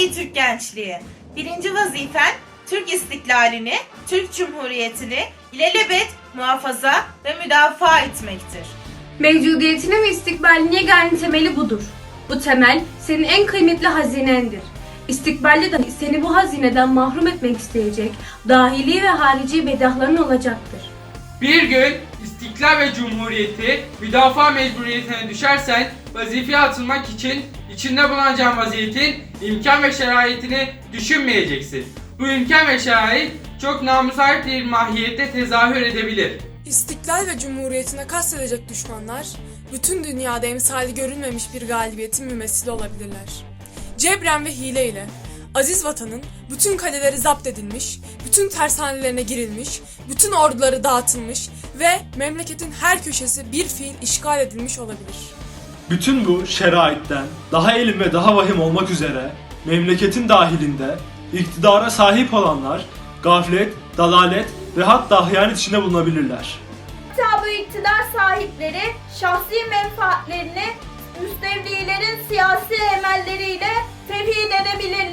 Ey Türk gençliği! Birinci vazifen Türk istiklalini, Türk Cumhuriyeti'ni ilelebet muhafaza ve müdafaa etmektir. Mevcudiyetine ve istikbalinin yegane temeli budur. Bu temel senin en kıymetli hazinendir. İstikbalde de seni bu hazineden mahrum etmek isteyecek dahili ve harici bedahların olacaktır. Bir gün istiklal ve cumhuriyeti müdafaa mecburiyetine düşersen vazifeye atılmak için içinde bulunacağın vaziyetin imkan ve şeraitini düşünmeyeceksin. Bu imkan ve şerait çok namusayip bir mahiyette tezahür edebilir. İstiklal ve cumhuriyetine kastedecek düşmanlar, bütün dünyada emsali görülmemiş bir galibiyetin mümessili olabilirler. Cebren ve hile ile aziz vatanın bütün kaleleri zapt edilmiş, bütün tersanelerine girilmiş, bütün orduları dağıtılmış ve memleketin her köşesi bir fiil işgal edilmiş olabilir. Bütün bu şeraitten daha elim ve daha vahim olmak üzere memleketin dahilinde iktidara sahip olanlar gaflet, dalalet ve hatta hıyanet içinde bulunabilirler. Hatta bu iktidar sahipleri şahsi menfaatlerini müstevlilerin siyasi emelleriyle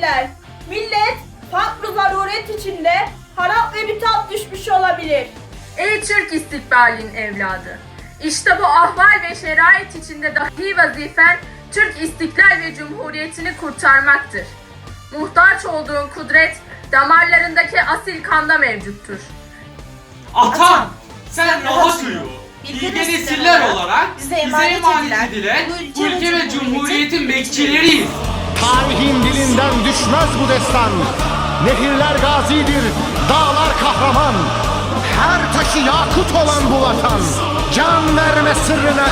edebilirler. Millet fakr zaruret içinde harap ve bitap düşmüş olabilir. Ey Türk istikbalin evladı! İşte bu ahval ve şerait içinde dahi vazifen Türk istiklal ve cumhuriyetini kurtarmaktır. Muhtaç olduğun kudret damarlarındaki asil kanda mevcuttur. Atam! Sen rahat rahat uyu. Bilge nesiller olarak bize bize emanet edilen edilen bu ülke ve cumhuriyetin bekçileriyiz. Tarihin dilinden düşmez bu destan. Nehirler gazidir, dağlar kahraman. Her taşı yakut olan bu vatan. Can verme sırrına